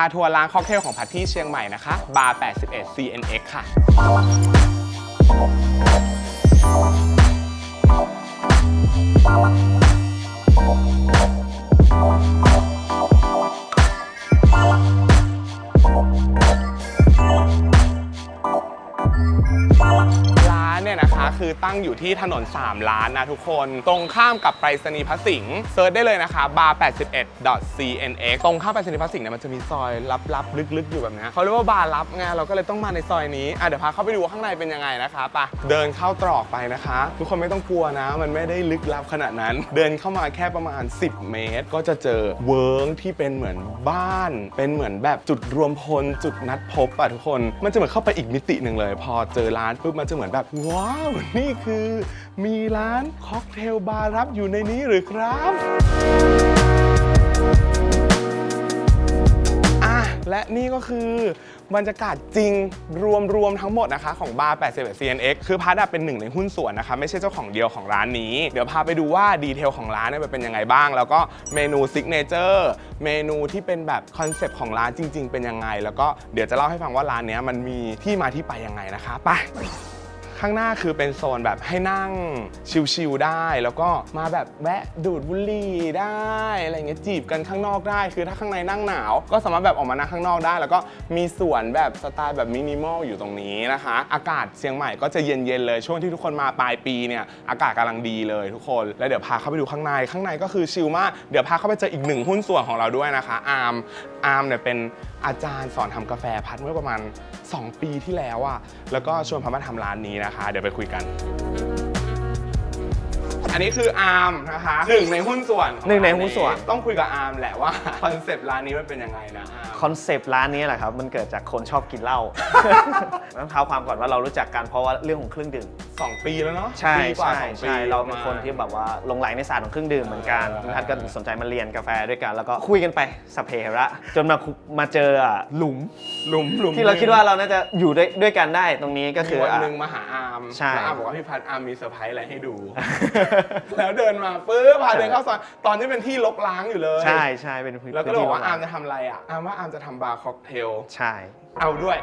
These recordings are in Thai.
าทัวร์ร้านค็อกเทลของพัทที่เชียงใหม่นะคะบาร์ 81 CNX ค่ะร้ ตั้งอยู่ที่ถนน 3 ล้านนะทุกคน ตรงข้ามกับไปรษณีย์พระสิงห์เซิร์ชได้เลยนะคะ bar 81 cnx ตรงข้ามไปรษณีย์พระสิงห์เนี่ยมันจะมีซอยลับๆลึกๆ อยู่แบบนี้เขาเรียกว่าบาร์ลับไงเราก็เลยต้องมาในซอยนี้อะเดี๋ยวพาเข้าไปดูข้างในเป็นยังไงนะคะไปะเดินเข้าตรอกไปนะคะ ทุกคนไม่ต้องกลัวนะ มันไม่ได้ลึกลับขนาดนั้น เดินเข้ามาแค่ประมาณ 10 เมตร ก็จะเจอเวิร์งที่เป็นเหมือนบ้าน เป็นเหมือนแบบจุดรวมพลจุดนัดพบอะทุกคน มันจะเหมือนเข้าไปอีกมิติหนึ่งเลย พอเจอร้านปุ๊บมันจะเหมือนแบบว้าวนี่ี่คือมีร้านค็อกเทลบาร์รับอยู่ในนี้หรือครับ อะ และนี่ก็คือบรรยากาศจริงรวมรวมทั้งหมดนะคะ ของบาร์81 CNX คือพัดเป็นหนึ่งในหุ้นส่วนนะคะ ไม่ใช่เจ้าของเดียวของร้านนี้ เดี๋ยวพาไปดูว่าดีเทลของร้านเนี่ยเป็นยังไงบ้าง แล้วก็เมนูซิกเนเจอร์เมนูที่เป็นแบบคอนเซปต์ของร้านจริง ๆ เป็นยังไง แล้วก็เดี๋ยวจะเล่าให้ฟังว่าร้านนี้มันมีที่มาที่ไปยังไงนะคะไป ข้างหน้าคือเป็นโซนแบบให้นั่งชิลๆได้ แล้วก็มาแบบแวะดูดบุหรี่ได้อะไรเงี้ยจีบกันข้างนอกได้ คือถ้าข้างในนั่งหนาว ก็สามารถแบบออกมานั่งข้างนอกได้ แล้วก็มีสวนแบบสไตล์แบบมินิมอลอยู่ตรงนี้นะคะ อากาศเชียงใหม่ก็จะเย็นๆเลยช่วงที่ทุกคนมาปลายปีเนี่ยอากาศกำลังดีเลยทุกคนแล้วเดี๋ยวพาเข้าไปดูข้างในข้างในก็คือชิลมากเดี๋ยวพาเข้าไปเจออีกหนึ่งหุ้นส่วนของเราด้วยนะคะอาร์มอาร์มเนี่ยเป็นอาจารย์สอนทำกาแฟพัดเมื่อประมาณ 2 ปีที่แล้วอะแล้วก็ชวนพามาทำร้านนี้นะคะ เดี๋ยวไปคุยกัน อันนี้คืออาร์มนะคะหนึ่งในหุ้นส่วนของหนึ่งในหุ้นส่วน ต้องคุยกับอาร์มแหละว่าคอนเซปต์ร้านนี้มันเป็นยังไงนะอาร์ม คอนเซปต์ร้านนี้แหละครับ มันเกิดจากคนชอบกินเหล้า ต้องเท้าความก่อนว่าเรารู้จักกันเพราะว่าเรื่องของเครื่องดื่ม สองปีแล้วเนาะใช่ปีกว่าใช่สองปี ใช่เราเป็นคนระมณที่แบบว่าหลงไหลในศาสตร์ของเครื่องดื่มเหมือนกันเออคุณทัศน์ก็สนใจมาเรียนกาแฟด้วยกัน แล้วก็คุยกันไปสพเประ จนมาคุมาเจออะหลุม หลุมหลุมที่เราคิดว่าเราน่าจะอยู่ด้วยด้วยกันได้ตรงนี้ก็ก็คืคืออวันอะหนึ่งมาหาอาร์มใช่ แล้วอาร์มบอกว่าพี่พัดอาร์มมีเซอร์ไพรส์อะไรให้ดูแล้วเดินมาปุ๊บพาเดินเข้าซอยตอนที่เป็นที่ลกล้างอยู่เลยใช่ใช่เป็นพื้นแล้วก็เลยบอกว่าที่อาร์มจะทำอะไรอะอาร์มว่าอาร์มจะทำบาร์ค็อกเทลใช่ เอาด้วย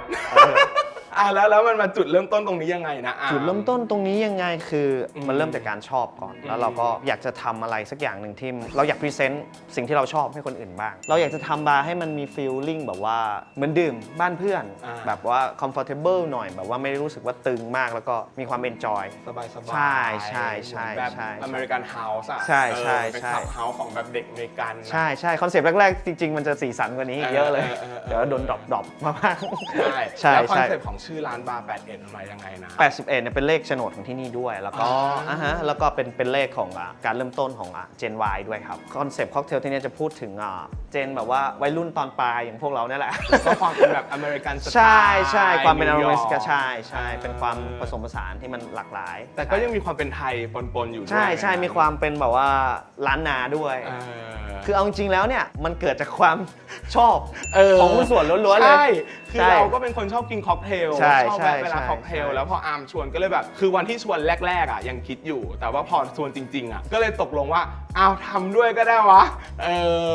อะแล้วแล้วมันมาจุดเริ่มต้นตรงนี้ยังไงนะอาร์จุดเริ่มต้นตรงนี้ยังไงคืออมมันเริ่มจากการชอบก่อนอืมแล้วเราก็อยากจะทำอะไรสักอย่างหนึ่งที่เราอยากพรีเซนต์สิ่งที่เราชอบให้คนอื่นบ้าง เราอยากจะทำบาร์ให้มันมีฟีลลิ่งแบบว่าเหมือนดื่มบ้านเพื่อน อ่า แบบว่า comfortable หน่อยแบบว่าไม่ได้รู้สึกว่าตึงมากแล้วก็มีความ enjoy สบายสบายใช่ใช่ใช่แบบใช่อเมริกันเฮาส์อะใช่ใช่เออเป็นใช่ ขับเฮาส์ของแบบเด็กอเมริกันนะ ใช่ใช่คอนเซปต์แรก ๆ จริง ๆ มันจะสีสันกว่านี้อีกเยอะเลย เออเออเออ เดี๋ยวโดนดรอปดรอปมากๆใช่ใช่แล้วคอนใช่ เซ็ปต์ของชื่อร้านบาร์81มันมายังไงนะ 81เนี่ยเป็นเลขโฉนดของที่นี่ด้วย แล้วก็อ๋ออ่ อ่าฮะแล้วก็เป็นเป็นเลขของอะการเริ่มต้นของอะ Gen Y ด้วยครับคอนเซปต์ค็อกเทลที่เนี่ยจะพูดถึงอะเจนแบบว่าวัยรุ่นตอนปลายอย่างพวกเราเนี่ยแหละ ก็ความเป็นแบบอเมริกันสไตล์ใช่ใช่ความเป็นอนิเมวยริร์กันใช่ใช่ออเป็นความผสมผสานที่มันหลากหลายแต่ก็ยังมีความเป็นไทยปนๆอยู่ด้วยใช่ใช่มีความเป็นแบบว่าล้านนาด้วย เออ คือเอาจริงๆแล้วเนี่ยมันเกิดจากความ ชอบเออ ของหุ้นส่วนล้วนๆเลย ใช่ คือใช่ เราก็เป็นคนชอบกินค็อกเทลใช่ชอบใช่แวะเวลาใช่ค็อกเทลใช่ แล้วพออาร์มชวนก็เลยแบบ คือวันที่ชวนแรก ๆ อะยังคิดอยู่ แต่ว่าพอชวนจริง ๆ อะ ก็เลยตกลงว่าอ้าวทำด้วยก็ได้วะ เอ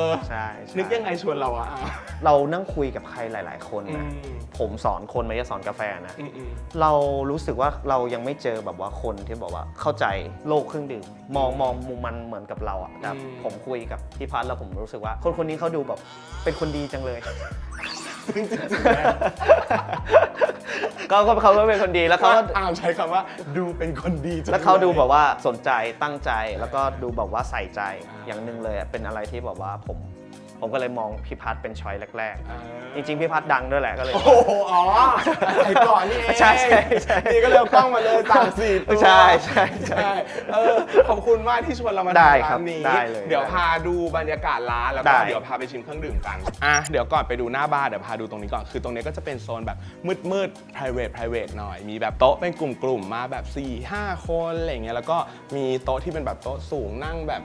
อ ใช่ใช่นึกยังไงชวนเราอะอาร์มเรานั่งคุยกับใครหลาย ๆ คนอืนะมผมสอนคนไม่ใช่สอนกาแฟนะ อืมอืม เรารู้สึกว่าเรายังไม่เจอแบบว่าคนที่บอกว่าเข้าใจโลกเครื่องดื่มมองมองมุมมันเหมือนกับเราอะแต่อืม ผมคุยกับพี่พัฒน์แล้วผมรู้สึกว่า คนคนนี้เขาดูแบบเป็นคนดีจังเลย ซึ่งจริงๆแล้วก็ก็เขาก็เป็นคนดีแล้วเขาก็อาร์มใช้คำว่าดูเป็นคนดีจังแล้วเขาดูลยแบบว่าสนใจตั้งใจแล้วก็ดูแบบว่าใส่ใจอ่าอย่างหนึ่งเลยอะเป็นอะไรที่แบบว่าผม ผมก็เลยมองพี่พัฒน์เป็นช้อยแรกอ่าๆจริงๆ พี่พัฒน์ดังด้วยแหละก็เลย โอ้โหอ๋อไอ้ก่อนนี่เองใช่ใช่ใช่นี่ก็เลยเอากล้องมาเลยสามสี่ตัวใช่ใช่ใช่ เออขอบคุณมากที่ชวนเรามาได้ทำครัร้าบนนี้ได้เลยเดี๋ยวได้พาดูบรรยากาศร้านแล้วได้ ก็เดี๋ยวพาไปชิมเครื่องดื่มกันอะเดี๋ยวก่อนไปดูหน้าบาร์เดี๋ยวพาดูตรงนี้ก่อนคือตรงนี้ก็จะเป็นโซนแบบมืดๆ private private หน่อย มีแบบโต๊ะเป็นกลุ่มๆมาแบบ4 5คนอะไรอย่างเงี้ยแล้วก็มีโต๊ะที่เป็นแบบโต๊ะสูงนั่งแบบ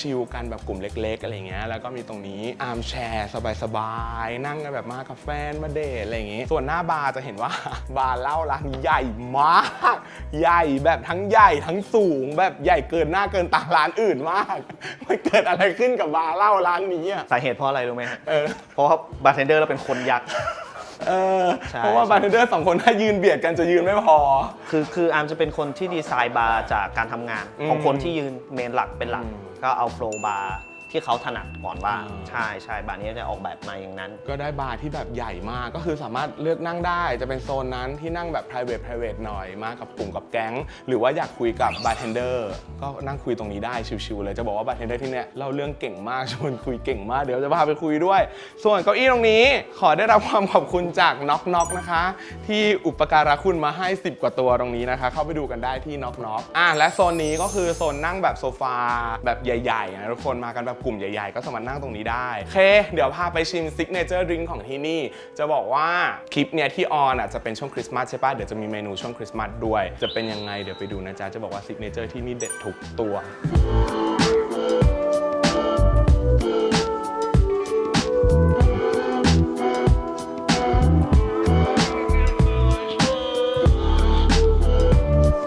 ชิลๆกันแบบกลุ่มเล็ก ๆอะไรอย่างเงี้ยแล้วก็มีตรงนี้อาร์มแชร์สบายๆ นั่งกันแบบมากับแฟนมาเดทอะไรอย่างงี้ ส่วนหน้าบาร์จะเห็นว่า บาร์เหล้าร้านนี้ใหญ่มาก ใหญ่แบบทั้งใหญ่ทั้งสูง แบบใหญ่เกินหน้าเกินตาร้านอื่นมากมันเกิดอะไรขึ้นกับบาร์เหล้าร้านนี้อะสาเหตุเพราะอะไรรู้ไหมฮะเออเพราะว่าบาร์เทนเดอร์เราเป็นคนยักษ์ เออใช่ เพราะว่าบาร์เทนเดอร์สองคนถ้ายืนเบียดกันจะยืนไม่พอ คือคืออาร์มจะเป็นคนที่ดีไซน์บาร์จากการทำงานอืมของคนที่ยืนเมนหลักเป็นหลักอืมก็เอาโฟล์บาร์ ที่เขาถนัดก่อนว่าอ่า ใช่ใช่บาร์นี้จะออกแบบมาอย่างนั้น ก็ได้บาร์ที่แบบใหญ่มากก็คือสามารถเลือกนั่งได้ จะเป็นโซนนั้นที่นั่งแบบ private private หน่อยมากับกลุ่มกับแก๊ง หรือว่าอยากคุยกับบาร์เทนเดอร์ก็นั่งคุยตรงนี้ได้ชิวๆเลยจะบอกว่าบาร์เทนเดอร์ที่เนี่ยเล่าเรื่องเก่งมากชวนคุยเก่งมากเดี๋ยวจะพาไปคุยด้วย ส่วนเก้าอี้ตรงนี้ขอได้รับความขอบคุณจากน็อกน็อกนะคะ ที่อุปการะคุณมาให้ 10 กว่าตัวตรงนี้นะคะ เข้าไปดูกันได้ที่น็อกน็อกอะและโซนนี้ก็คือโซนนั่งแบบโซฟาแบบใหญ่ๆนะทุกคนมากันแบบกลุ่มใหญ่ๆ ก็สามารถนั่งตรงนี้ได้โอเค เดี๋ยวพาไปชิมซิกเนเจอร์ดริงของที่นี่ จะบอกว่าคลิปเนี่ยที่ออนอะจะเป็นช่วงคริสต์มาสใช่ปะเดี๋ยวจะมีเมนูช่วงคริสต์มาสด้วย จะเป็นยังไงเดี๋ยวไปดูนะจ๊ะ จะบอกว่าซิกเนเจอร์ที่นี่เด็ดทุกตัว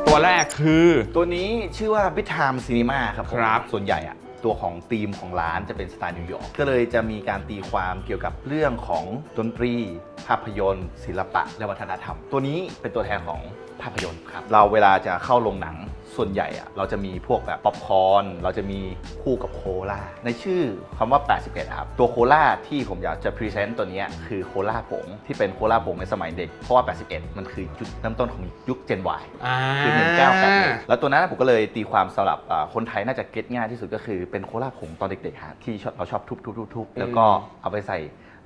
ตัวแรกคือ ตัวนี้ชื่อว่า Big Time Cinema ครับผมครับ ส่วนใหญ่อะ ตัวของธีมของร้านจะเป็นสไตล์นิวยอร์กก็เลยจะมีการตีความเกี่ยวกับเรื่องของดนตรี ภาพยนตร์ ศิลปะ และวัฒนธรรม ตัวนี้เป็นตัวแทนของภาพยนตร์ครับ เราเวลาจะเข้าโรงหนังส่วนใหญ่อะเราจะมีพวกแบบป๊อปคอร์นเราจะมีคู่กับโคลาในชื่อคำว่า 81 ครับ ตัวโคลาที่ผมอยากจะพรีเซนต์ตัวเนี้ยคือโคลาผงที่เป็นโคลาผงในสมัยเด็ก เพราะว่า 81 มันคือจุดเริ่มต้นของยุค Gen Y อ่าคือ 1 9 8 1 แล้วตัวนั้นผมก็เลยตีความสำหรับอ่าคนไทยน่าจะเก็ตง่ายที่สุดก็คือเป็นโคลาผงตอนเด็กๆฮะที่ชอบเราชอบทุบๆๆๆแล้วก็เอาไปใส่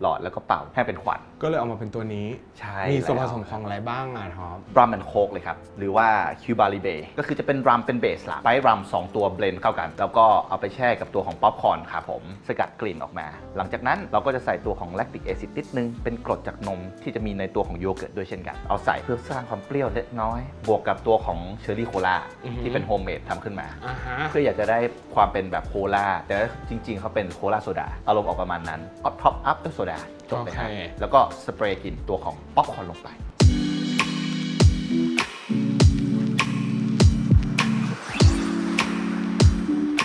หลอดแล้วก็เป่าให้เป็นควันก็เลยเอามาเป็นตัวนี้ ใช่มีส่วนผแล้วสมของอะไรบ้างอะท็อป รัมแอนโคกเลยครับ หรือว่าคิวบาลีเบก็คือจะเป็นรัมเป็นเบสหลักไปรัม 2 ตัวเบลนด์เข้ากัน แล้วก็เอาไปแช่กับตัวของป๊อปคอร์นครับผม สกัดกลิ่นออกมา หลังจากนั้นเราก็จะใส่ตัวของแลคติกแอซิดนิดนึง เป็นกรดจากนมที่จะมีในตัวของโยเกิร์ตด้วยเช่นกัน เอาใส่เพื่อสร้างความเปรี้ยวเล็กน้อย บวกกับตัวของเชอร์รี่โคลาอือฮึที่เป็นโฮมเมดทำขึ้นมา อ่าฮะ เพื่ออยากจะได้ความเป็นแบบโคลาแต่จริงๆ เขาเป็นโคลาโซดา อารมณ์ออกประมาณนั้นเอาท็อปอัพด้วยโซดาจบเลยครับโอเค แล้วก็สเปรย์กลิ่นตัวของป๊อปคอร์นลงไป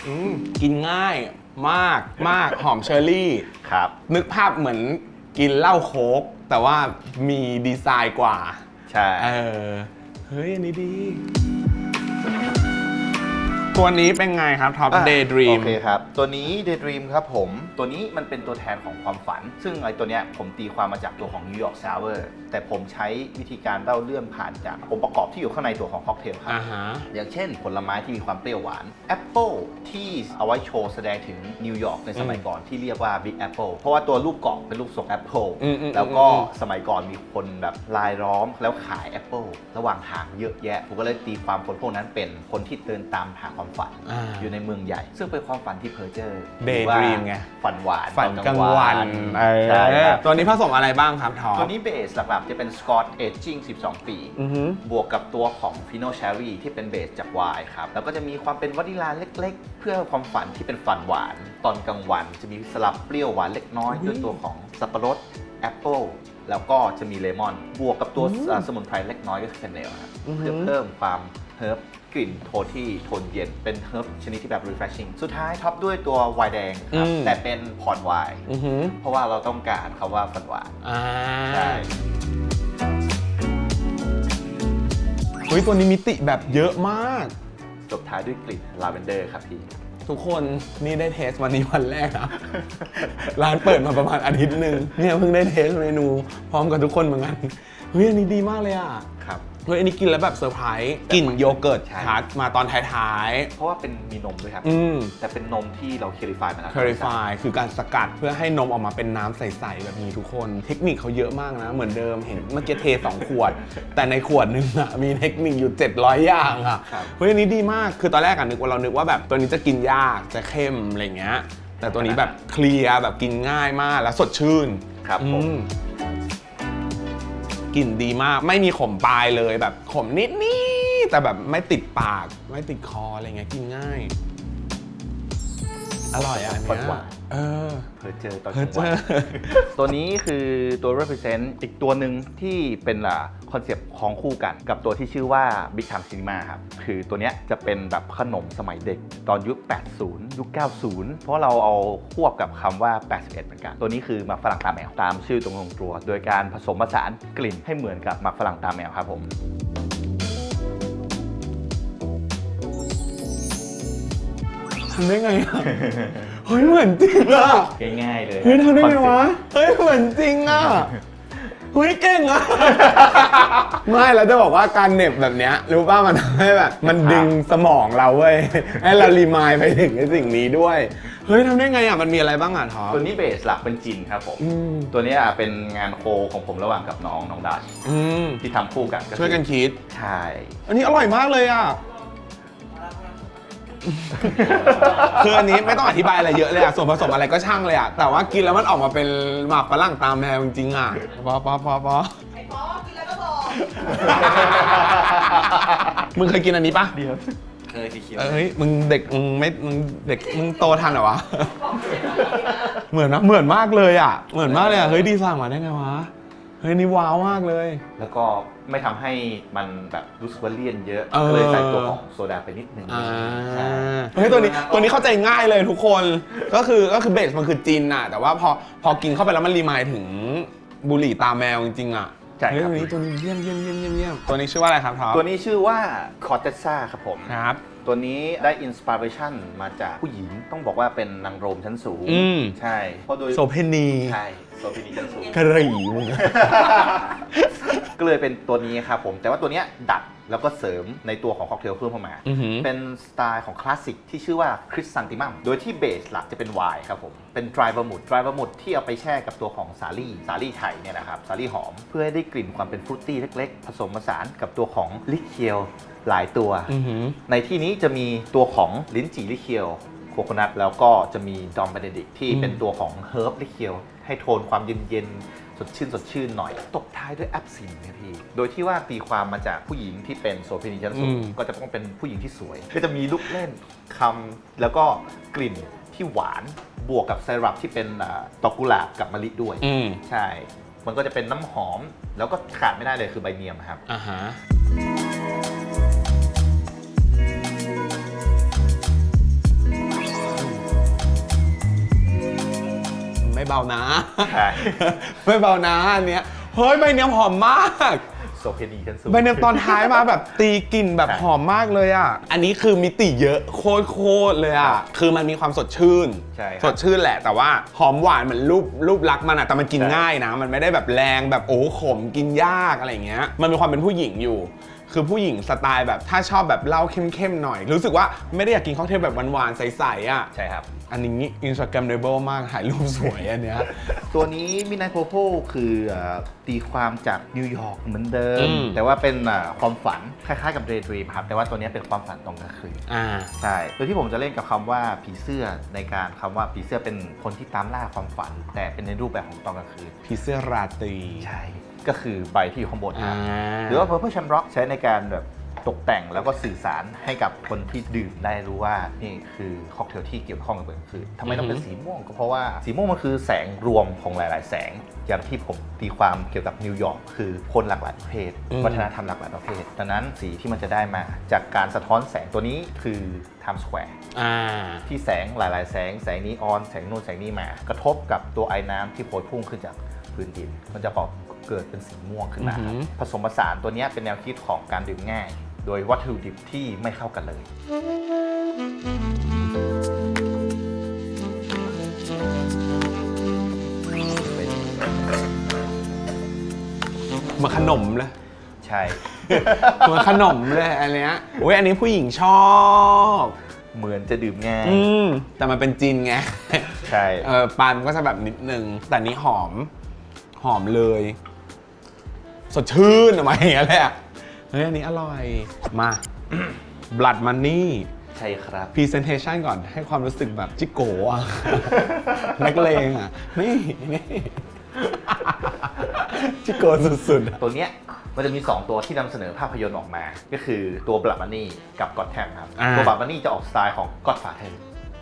อืมกินง่ายมากมากหอมเชอร์รี่ ครับ นึกภาพเหมือนกินเหล้าโค้กแต่ว่ามีดีไซน์กว่า ใช่ เออ เฮ้ย อันนี้ดี ตัวนี้เป็นไงครับท็อปอะ Daydream โอเคครับ ตัวนี้ Daydream ครับผม ตัวนี้มันเป็นตัวแทนของความฝัน ซึ่งไอ้ตัวเนี้ยผมตีความมาจากตัวของ New York Sour แต่ผมใช้วิธีการเล่าเรื่องผ่านจากองค์ประกอบที่อยู่ข้างในตัวของค็อกเทลครับ อ่าฮะ อย่างเช่น ผลไม้ที่มีความเปรี้ยวหวานแอปเปิลที่เอาไว้โชว์แสดงถึงนิวยอร์กในสมัยก่อนที่เรียกว่า Big Apple เพราะว่าตัวรูปกล่องเป็นรูปทรงแอปเปิลอืมอืมแล้วก็อืม สมัยก่อนมีคนแบบลายล้อมแล้วขายแอปเปิลระหว่างทางเยอะแยะ ผมก็เลยตีความคนพวกนั้นเป็นคนที่เดินตามหาความฝันอ่าอยู่ในเมืองใหญ่ ซึ่งเป็นความฝันที่เพอร์เจอร์ Daydream ไงฝันหวานฝันตอกลางวันเอใช่คอรับตัวนี้ผสมอะไรบ้างครับท็อปตัวนี้เบสหลักๆจะเป็นสกอตเอจจิ้ง12 ปีอือฮึบวกกับตัวของฟิโนเชอรี่ที่เป็นเบสจากไวน์ครับ แล้วก็จะมีความเป็นวานิลาเล็ก ๆ เพื่อความฝันที่เป็นฝันหวาน ตอนกลางวัน จะมีสลับเปรี้ยวหวานเล็กน้อยด้วยตัวของสับปะรดแอปเปิลแล้วก็จะมีเลมอน บวกกับตัวอ่าสมุนไพรเล็กน้อยก็คือแคเนลครับอือฮึเพื่อเพิ่มความเฮิร์บก ลิ่นโทนที่โทนเย็น เป็นเฮิร์บชนิดที่แบบ refreshing สุดท้ายท็อปด้วยตัวไวน์แดงครับ อืม แต่เป็นพอร์ตไวน์อือฮึเพราะว่าเราต้องการคำว่าฝันหวานอ่าใช่ เฮ้ยตัวนี้มิติแบบเยอะมาก จบท้ายด้วยกลิ่นลาเวนเดอร์ครับพี่ ทุกคนนี่ได้เทสวันนี้วันแรกนะ ร้านเปิดมาประมาณอาทิตย์หนึ่งเนี่ยเพิ่งได้เทสเมนู พร้อมกับทุกคนเหมือนกันเฮ้ยอันนี้ดีมากเลยอะ ครับ เฮ้ยอันนี้กินแล้วแบบเซอร์ไพรส์กลิ่นโยเกิร์ตใช่ชัดมาตอนท้ายเพราะว่าเป็นมีนมด้วยครับ ๆ อืมแต่เป็นนมที่เราเคลิฟายมาแล้ว Clarify คือการสกัดเพื่อให้นมออกมาเป็นน้ำใส ๆ แบบนี้ทุกคน เทคนิคเขาเยอะมากนะ เหมือนเดิมเห็นเมื่อกี้เท 2 ขวด แต่ในขวดหนึงอะมีเทคนิคอยู่ 700 อย่างอะครับ เฮ้ยอันนี้ดีมากคือตอนแรกอะนึกว่าเรานึกว่าแบบตัวนี้จะกินยากจะเข้มอะไรเงี้ยแต่ตัวนี้แบบเคลียร์แบบกินง่ายมากแล้วสดชื่นครับผม อื กลิ่นดีมาก ไม่มีขมปลายเลยแบบขมนิดนิดๆแต่แบบไม่ติดปาก ไม่ติดคออะไรเงี้ยกินง่าย ออร่อยอะอันหวานเนี้ยหวานเออ เพอเจอตอนเพกอลางเจวันอตัวนี้คือตัว represent อีกตัวหนึ่งที่เป็นคอนเซปต์ของคู่กันกับตัวที่ชื่อว่า Big Time Cinema ครับ คือตัวเนี้ยจะเป็นแบบขนมสมัยเด็ก ตอนยุค 80 ยุค 90 เพราะเราเอาควบกับคำว่า 81 เหมือนกัน ตัวนี้คือหมักฝรั่งตาแมวตามชื่อตรงลงตัว โดยการผสมผสานกลิ่นให้เหมือนกับหมักฝรั่งตาแมวครับผมำได้ไงอะเฮ้ยเหมือนจริงอะง่ายๆเลยเฮ้ยทำได้ไงวะเฮ้ยเหมือนจริงอะเฮ้ยเก่งอะไม่แล้วจะบอกว่าการเหน็บแบบเนี้ยรู้ป่ะมันทำให้แบบมันดึงสมองเราเว้ยให้เรารีมายไปถึงไอ้สิ่งนี้ด้วย เฮ้ยทำได้ไงอะมันมีอะไรบ้างอะท็อปตัวนี้เบสหลักเป็นจินครับผม อืมตัวเนี้ยเป็นงานโคของผมระหว่างกับน้องน้องดัชอืมที่ทำคู่กันคือช่วยกันคิด ใช่ อันนี้อร่อยมากเลยอะ คืออันนี้ไม่ต้องอธิบายอะไรเยอะเลยอะส่วนผสมอะไรก็ช่างเลยอะแต่ว่ากินแล้วมันออกมาเป็นหมากฝรั่งตามแมวจริงๆอะพอพอพอพอไอ้ป๊อกินแล้วก็บอก มึงเคยกินอันนี้ปะเดียวเคยสีเขียวเอ้ยมึงเด็กมึงไม่มึงเด็กมึงโตทันเหรอวะ เหมือนนะเหมือนมากเลยอะเหมือนมากเลยอะเฮ้ยดีไซน์มาได้ไงวะ เฮ้ยนี่ว้าวมากเลย แล้วก็ไม่ทำให้มันแบบรู้สึกว่าเลี่ยนเยอะ เออ ก็เลยใส่ตัวของโซดาไปนิดนึงอ่าใช่เฮ้ยตัวนี้ตัวนี้เข้าใจง่ายเลยทุกคนก็คือก็คือเบสมันคือจินอะแต่ว่าพอพอกินเข้าไปแล้วมันรีมายถึงบุหรี่ตาแมวจริงๆอะ ใช่เฮ้ยครับตัวนี้ตัวนี้เยี่ยมเยี่ยมเยี่ยมเยี่ยมเยี่ยมตัวนี้ชื่อว่าอะไรครับท็อปตัวนี้ชื่อว่าคอร์เตซ่าครับผม ครับ ตัวนี้ได้อินสปิเรชันมาจากผู้หญิงต้องบอกว่าเป็นนางโรมชั้นสูง อืม ใช่เพราะโดยโซเพนีใช่โซฟินีชั้นสูง กระหรี่มึง ก็เลยเป็นตัวนี้ครับผม แต่ว่าตัวเนี้ยดัด แล้วก็เสริมในตัวของค็อกเทลเพิ่มเข้ามา อือหือ เป็นสไตล์ของคลาสสิกที่ชื่อว่าคริสซันติมัม โดยที่เบสหลักจะเป็นไวน์ครับผม เป็นดรายบ r มุดดรายบ r มุดที่เอาไปแช่กับตัวของสาลี่สาลี่ไทยเนี่ยนะครับ สาลี่หอม เพื่อให้ได้กลิ่นความเป็นฟรุตตี้เล็ก ๆ ผสมผสานกับตัวของลิเคียวหลายตัว อือหือ ในที่นี้จะมีตัวของลิ้นจี่ลิเคียวโคโคนัทแล้วก็จะมีดอมเบเนดิกที่อืมเป็นตัวของเฮิร์บลิเคียวให้โทนความเย็นๆ สดชื่นสดชื่นหน่อย ตบท้ายด้วยแอปซินครับพี่ โดยที่ว่าตีความมาจากผู้หญิงที่เป็นโซเฟนีชั้นสูงอืม ก็จะต้องเป็นผู้หญิงที่สวย ก็จะมีลูกเล่นคำแล้วก็กลิ่นที่หวานบวกกับไซรัปที่เป็นอ่าดอกกุหลาบกับมะลิด้วย อืมใช่ มันก็จะเป็นน้ำหอม แล้วก็ขาดไม่ได้เลยคือใบเนียมครับ อ่าฮะ ไม่เบานะ ใช่ ไม่เบานะอันเนี้ยเฮ้ยใบเนี้ยหอมมากโซเฟนีชั้นสูง ใบเนียมตอนท้ายมาแบบตีกลิ่นแบบใช่ หอมมากเลยอะ อันนี้คือมิติเยอะโคตรโคตรเลยครัอะบคือมันมีความสดชื่น ใช่ครับ สดชื่นแหละ แต่ว่าหอมหวานเหมือนรูปรูปลักษณ์มันอะแต่มันกินใช่ ง่ายนะ มันไม่ได้แบบแรงแบบโอ้ขมกินยากอะไรอย่างเงี้ย มันมีความเป็นผู้หญิงอยู่ คือผู้หญิงสไตล์แบบถ้าชอบแบบเหล้าเข้มๆหน่อย รู้สึกว่าไม่ได้อยากกินค็อกเทลแบบหวานๆใสๆอะ ใช่ครับ อันนี้อินสตาแกรมเดเบิลมากถ่ายรูปสวยอันเนี้ย ตัวนี้มิน i โ p โ o คือเอ่อตีความจากนิวยอร์กเหมือนเดิม อืม แต่ว่าเป็นอ่าความฝันคล้ายๆกับ Day Dream ครับแต่ว่าตัวนี้เป็นความฝันตรงกลางคืน อ่า ใช่โดยที่ผมจะเล่นกับคำว่าผีเสื้อในการคำว่าผีเสื้อเป็นคนที่ตามล่าความฝัน แต่เป็นในรูปแบบของตอนกลางคืน ผีเสื้อราตรี ใช่ ก็คือใบที่อยู่ข้างบนคอ่ารับหรือว่า Purple Shamrock ใช้ในการแบบตกแต่งแล้วก็สื่อสารให้กับคนที่ดื่มได้รู้ว่านี่คือค็อกเทลที่เกี่ยวข้องกับกลางคืนทำไมต้องเป็นอือฮึสีม่วงก็เพราะว่าสีม่วงมันคือแสงรวมของหลาย ๆ แสง อย่างที่ผมตีความเกี่ยวกับนิวยอร์กคือคนหลากหลายประเภท วัฒนธรรมหลากหลายประเภท ดังนั้นสีที่มันจะได้มาจากการสะท้อนแสงตัวนี้คือ Times Square อ่าที่แสงหลาย ๆ แสง แสงนีออน แสงนู่นแสงนี่มา กระทบกับตัวไอ้น้ำที่โพยพุ่งขึ้นจากพื้นดินมันจะบอก เกิดเป็นสีม่วงขึ้นมาครับอือหือ ผสมผสานตัวเนี้ยเป็นแนวคิดของการดื่มง่าย โดยวัตถุดิบที่ไม่เข้ากันเลย เหมาขนมเลยใช่ เหมือนขนมเลยอันเนี้ยโอ้ยอันนี้ผู้หญิงชอบ เหมือนจะดื่มง่าย อืม แต่มันเป็นจินไง ใช่ เออปานก็จะแบบนิดนึง แต่อันนี้หอม หอมเลย สดชื่นออกมาอย่างเงี้ยเลยอะเฮ้ยอันนี้อร่อย มา blood money ใช่ครับ presentation ก่อนให้ความรู้สึกแบบจิโกะอะ นักเลงอะนี่นี่ จิโกะสุดๆอะตัวเนี้ยมันจะมี 2 ตัวที่นำเสนอภาพยนตร์ออกมา ก็คือตัวบลับมันนี่กับก็ d แทมครับ อ่า ตัวบลับมันนี่จะออกสไตล์ของก็ d ฟาเธอ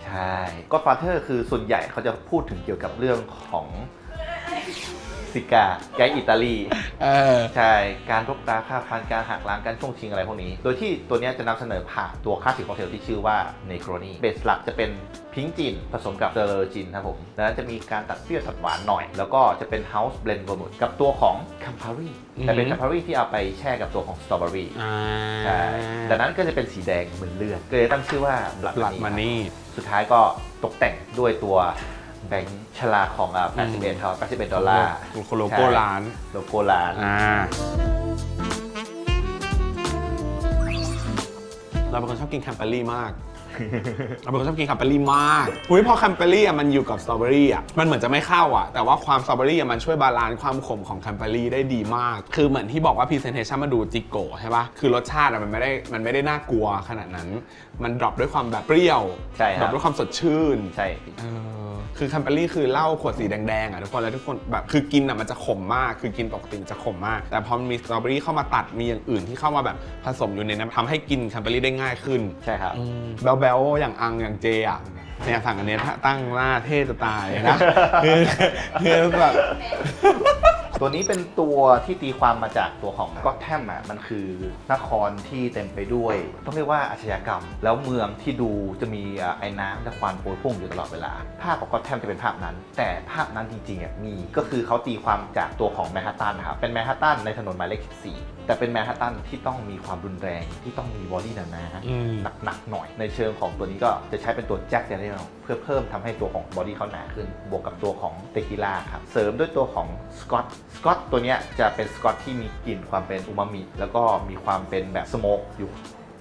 ใใช่ก็ฟาเธอร์คือส่วนใหญ่เขาจะพูดถึงเกี่ยวกับเรื่องของ ซิกาแก๊งอิตาลีเออ ใช่การรบราค่าฟันการหักล้างการช่วงชิงอะไรพวกนี้ โดยที่ตัวเนี้ยจะนำเสนอผ่านตัวคลาสสิกของเทลที่ชื่อว่าเนโครนีเบสหลักจะเป็นพิงจินผสมกับเซอร์จินครับผมดังนั้นจะมีการตัดเปรี้ยวตัดหวานหน่อย แล้วก็จะเป็นเฮาส์เบลนด์เวอร์มุดกับตัวของคัมพารีแต่เป็นอือฮึ คัมพารีที่เอาไปแช่กับตัวของสตรอเบอรี่อ่าใช่ดังนั้นก็จะเป็นสีแดงเหมือนเลือดก็เลยตั้งชื่อว่า Blood หลัก Money มานี่ สุดท้ายก็ตกแต่งด้วยตัว แบงค์ชลาของอะ81ครับ81 ดอลลาร์โลโก้ร้าน โลโก้ร้านอ่าเราเป็นคนชอบกินแคมเปอรี่มาก เราเป็นคนชอบกินแคมเปอรี่มากอุ้ยพอแคมเปอรี่อะมันอยู่กับสตรอเบอรี่อะมันเหมือนจะไม่เข้าอะ แต่ว่าความสตรอเบอรี่อะมันช่วยบาลานซ์ความขมของแคมเปอรี่ได้ดีมาก คือเหมือนที่บอกว่าพรีเซนเทชันมันดูจิโก้ใช่ปะคือรสชาติอะมันไม่ได้มันไม่ได้น่ากลัวขนาดนั้น มันดรอปด้วยความแบบเปรี้ยวใช่ครับ ดรอปด้วยความสดชื่น ใช่ เออคือแคมเปอรี่คือเหล้าขวดสีแดงๆอะทุกคนแล้วทุกคนแบบคือกินอะมันจะขมมาก คือกินปกติมันจะขมมาก แต่พอมันมีสตรอเบอรี่เข้ามาตัดมีอย่างอื่นที่เข้ามาแบบผสมอยู่ในนั้นทำให้กินแคมเปอรี่ได้ง่ายขึ้นใช่ครับ แบลๆอย่างอังอย่างเจอะเนี่ยสั่งอันเนี้ยตั้งหน้าเท่จะตายนะคือคือแบบ ตัวนี้เป็นตัวที่ตีความมาจากตัวของก็อตแทมอะมันคือนครที่เต็มไปด้วย ต้องเรียกว่าอาชญากรรม แล้วเมืองที่ดูจะมีอะไอ้น้ำและควันโพยพุ่งอยู่ตลอดเวลา ภาพของก็อตแทมจะเป็นภาพนั้น แต่ภาพนั้นจริงๆอะมีก็คือเขาตีความจากตัวของแมนฮัตตันนะครับเป็นแมนฮัตตันในถนนหมายเลข14แต่เป็นแมนฮัตตันที่ต้องมีความรุนแรงที่ต้องมีบอดี้หนาๆอืมหนักๆหน่อยในเชิงของตัวนี้ก็จะใช้เป็นตัวแจ็คเดนิเอลเพื่อเพิ่มทำให้ตัวของบอดี้เขาหนาขึ้น บวกกับตัวของเตกิล่าครับ เสริมด้วยตัวของสกอตสกอตตัวเนี้ยจะเป็นสกอตที่มีกลิ่นความเป็นอูมามิแล้วก็มีความเป็นแบบสโมกอยู่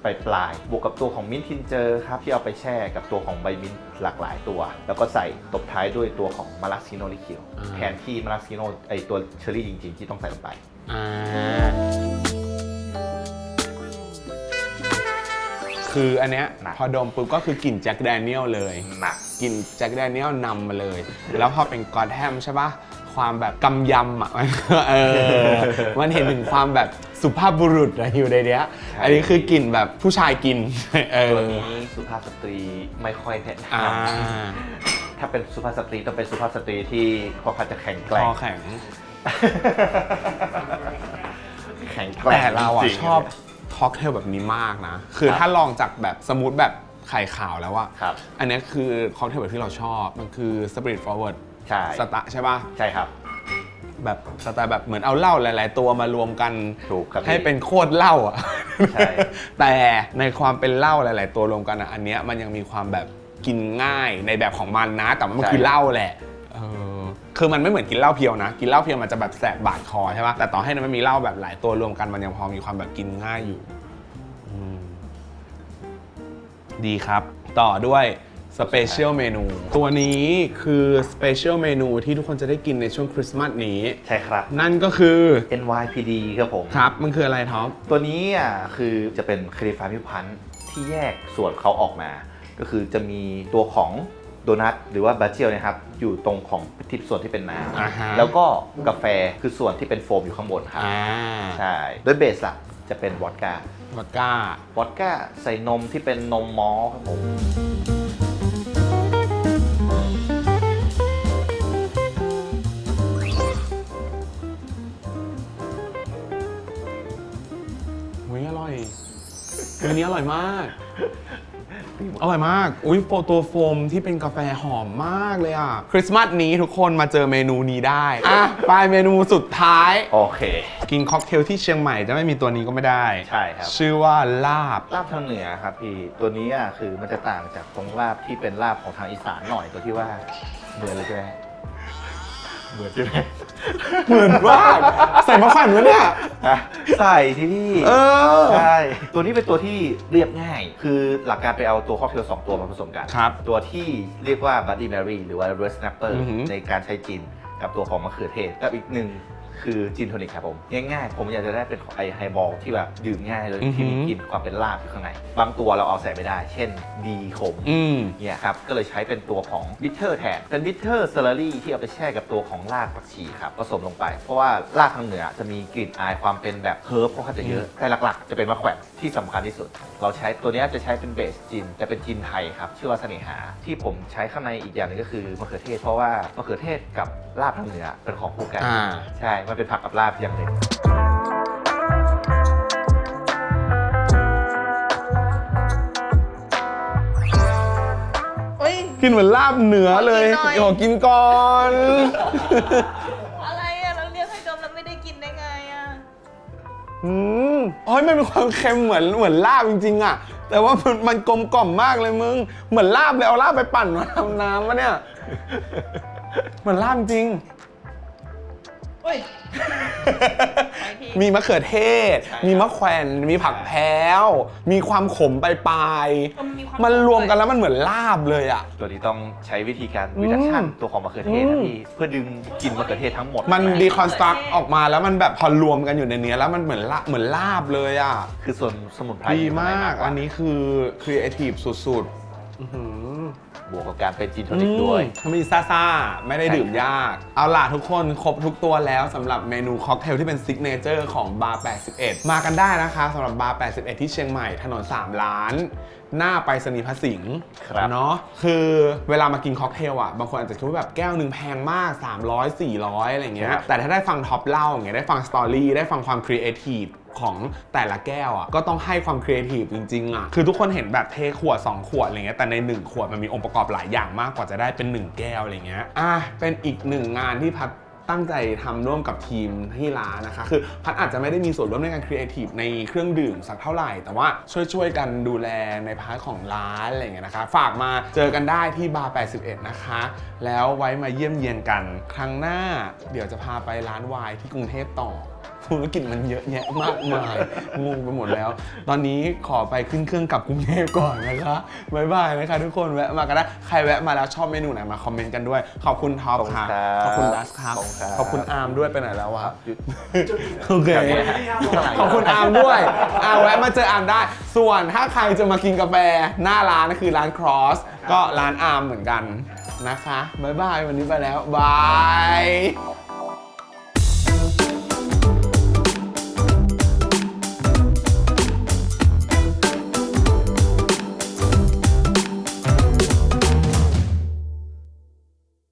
ปลายปลายๆบวกกับตัวของมิ้นทินเจอร์ครับที่เอาไปแช่กับตัวของใบมิ้นท์หลากหลายตัว แล้วก็ใส่ตบท้ายด้วยตัวของมาราซิโนลิเคียวอ่าแทนที่มาราซิโนไอตัวเชอร์รี่จริงๆ ที่ต้องใส่ลงไปอ่าคืออันเนี้ยหนักพอดมปุ๊บก็คือกลิ่นแจ็คแดเนียลเลยหนักกลิ่นแจ็คแดเนียลนำมาเลย แล้วพอเป็นกอดแฮมใช่ปะ ความแบบกำยำอะมันเออมันเห็นถึงความแบบสุภาพบุรุษอะอยู่ในเนี้ยใช่อันนี้คือกลิ่นแบบผู้ชายกินเอตัวอนี้สุภาพสตรีไม่ค่อยแนะนอ่าำถ้าเป็นสุภาพสตรีต้องเป็นสุภาพสตรีที่ค่อนข้างจะแข็งแกคร่งอแข็งแข็งแกร่งแต่เราอะจงๆชอบค็อกเทลแบบนี้มากนะ คือครับถ้าลองจากแบบสมูทแบบไข่ขาวแล้วอะครับอันเนี้ยคือค็อกเทลแบบที่เราชอบ มันคือ Spirit Forward ใช่สไตล์ใช่ป่ะใช่ครับ แบบสไตล์แบบเหมือนเอาเหล้าหลาย ๆ ตัวมารวมกันถูกครับให้เป็นโคตรเหล้าอะใช่แต่ในความเป็นเหล้าหลาย ๆ ตัวรวมกันอะอันเนี้ยมันยังมีความแบบกินง่ายในแบบของมันนะแต่ว่ามันใช่คือเหล้าแหละเออคือมันไม่เหมือนกินเหล้าเพียวนะ กินเหล้าเพียวมันจะแบบแสบบาดคอใช่ปะแต่ต่อให้มันมีเหล้าแบบหลายตัวรวมกันมันยังพอมีความแบบกินง่ายอยู่อืมดีครับ ต่อด้วย สเปเชียลเมนูตัวนี้คือสเปเชียลเมนูที่ทุกคนจะได้กินในช่วงคริสต์มาสนี้ ใช่ครับ นั่นก็คือ NYPD ครับผม ครับ มันคืออะไรท็อป ตัวนี้อะคือจะเป็นคลีฟามิพันที่แยกส่วนเขาออกมา ก็คือจะมีตัวของโดนัทหรือว่าบาเจลนะครับ อยู่ตรงของทิศส่วนที่เป็นน้อ่าฮะำแล้วก็กาแฟคือส่วนที่เป็นโฟมอยู่ข้างบนครับอ่าใช่โดยเบสหลักจะเป็นวอดก้าวอดก้าวอดก้าใส่นมที่เป็นนมมอลต์ครับผม นนี้อร่อยมาก อร่อยมาก อุ้ยโฟตัวโฟมที่เป็นกาแฟหอมมากเลยอะ คริสต์มาสนี้ทุกคนมาเจอเมนูนี้ได้ อะ ไปเมนูสุดท้าย โอเค กินค็อกเทลที่เชียงใหม่จะไม่มีตัวนี้ก็ไม่ได้ ใช่ครับ ชื่อว่าลาบ ลาบทางเหนือครับพี่ตัวนี้อะคือมันจะต่างจากตรงลาบที่เป็นลาบของทางอีสานหน่อยตัวที่ว่าเหมือนเลยใช่ไหมเหมือนใช่ไหม เหมือนมากใส่มะขวัญวะเนี่ยอะใส่ที่พี่เออ ใช่ตัวนี้เป็นตัวที่เรียบง่าย คือหลักการไปเอาตัวค็อกเทลสองตัวมาผสมกัน ครับตัวที่เรียกว่า Bloody Mary หรือว่า Red Snapper อือหือ ในการใช้จิน กับตัวของมะเขือเทศกับอีกหนึ่ง คือจินโทนิกครับผม ง่ายๆ ผมอยากจะได้เป็นไอไฮบอลที่แบบดื่มง่ายเลยอือหืที่อ มีกลิ่นความเป็นลาบอยู่ข้างใน บางตัวเราเอาใส่ไม่ได้ เช่นดีขม อืม เนี่ยครับ ก็เลยใช้เป็นตัวของบิทเทอร์แทน เป็นบิทเทอร์เซอร์รี่ที่เอาไปแช่กับตัวของรากผักชีครับ ผสมลงไป เพราะว่ารากทางเหนือจะมีกลิ่นอายความเป็นแบบเฮิร์บค่อนข้างจะเยอะ แต่หลักๆ จะเป็นมะแขวนที่สำคัญที่สุด เราใช้ตัวเนี้ยจะใช้เป็นเบสจิน แต่เป็นจินไทยครับ ชื่อว่าเสน่หา ที่ผมใช้ข้างในอีกอย่างหนึงก็คือมะเขือเทศ เพราะว่ามะเขือเทศกับลาบทางเหนือเป็นของคู่กัน อ่า ใช่มันเป็นผักกับลาบอย่างหนึ่งเอ้ย กินเหมือนลาบเหนือเลยขอกินหน่อย ขอกินก่อน อะไรอะเราเรียกให้ดมแล้วไม่ได้กินได้ไงอะอืมโอ้ยมันมีความเค็มเหมือนเหมือนลาบจริงๆอะแต่ว่ามันมันกลมกล่อมมากเลยมึง เหมือนลาบเลยเอาลาบไปปั่นมาทำน้ำวะเนี่ย เหมือนลาบจริง เฮ้ย ไปพี่ มีมะเขือเทศมีมะแขวน มีผักแพ้ว มีความขมปลายเออมันมีความ ๆมันรวมกันแล้วมันเหมือนลาบเลยอะตัวนี้ต้องใช้วิธีการวิดักชันอืมตัวของมะเขือเทศอืนะมพี่เพื่อดึงกลิ่นมะเขือเทศทั้งหมดมันไปดีคอนสตรักออกมาแล้วมันแบบพอรวมกันอยู่ในเนี้ยแล้วมันเหมือนลาเหมือนลาบเลยอะคือส่วนสมุนไพรดีอยู่ข้งในมากกกว่อันนี้คือครีเอทีฟสุดๆอื้อหือ บวกกับการเป็นจินโทนิกด้วย อืมมีซ่าซ่าๆไม่ได้ดื่มยาก เอาล่ะทุกคนครบทุกตัวแล้วสำหรับเมนูค็อกเทลที่เป็นซิกเนเจอร์ของบาร์ 81 มากันได้นะคะสำหรับบาร์ 81 ที่เชียงใหม่ถนน 3 ล้าน หน้าไปรษณีย์พระสิงห์ครับเนาะคือเวลามากินค็อกเทลอะ บางคนอาจจะคิดว่าแบบแก้วหนึ่งแพงมาก 300 400 อะไรอย่างเงี้ยแต่ถ้าได้ฟังท็อปเล่าอย่างเงี้ยได้ฟังสตอรี่ได้ฟังความครีเอทีฟ ของแต่ละแก้วอะก็ต้องให้ความครีเอทีฟจริงๆอะคือทุกคนเห็นแบบเทขวด 2 ขวดอะไรเงี้ยแต่ใน 1 ขวดมันมีองค์ประกอบหลายอย่างมากกว่าจะได้เป็น 1 แก้วอะไรเงี้ยอะเป็นอีกหนึ่งงานที่พัดตั้งใจทำร่วมกับทีมที่ร้านนะคะ คือพัดอาจจะไม่ได้มีส่วนร่วมในการครีเอทีฟในเครื่องดื่มสักเท่าไหร่ แต่ว่าช่วยๆกันดูแลในพาร์ทของร้านอะไรเงี้ยนะคะ ฝากมาเจอกันได้ที่บาร์ 81 นะคะ แล้วไว้มาเยี่ยมเยียนกัน ครั้งหน้าเดี๋ยวจะพาไปร้านวายที่กรุงเทพต่อ ธุรกิจมันเยอะแยะมากมายงงไปหมดแล้ว ตอนนี้ขอไปขึ้นเครื่องกลับกรุงเทพก่อนนะคะบ๊ายบายนะคะทุกคนแวะมากันได้ใครแวะมาแล้วชอบเมนูไหนมาคอมเมนต์กันด้วย ขอบคุณท็อปค่ะขอบคุณดัสครับขอบคุณครับขอบคุณอาร์มด้วยไปไหนแล้ววะหยุดโอเคขอบคุณอาร์มด้วยอาแวะมาเจออาร์มได้ ส่วนถ้าใครจะมากินกาแฟหน้าร้านก็คือร้าน Cross ก็ร้านอาร์มเหมือนกันนะคะบ๊ายบายวันนี้ไปแล้วบาย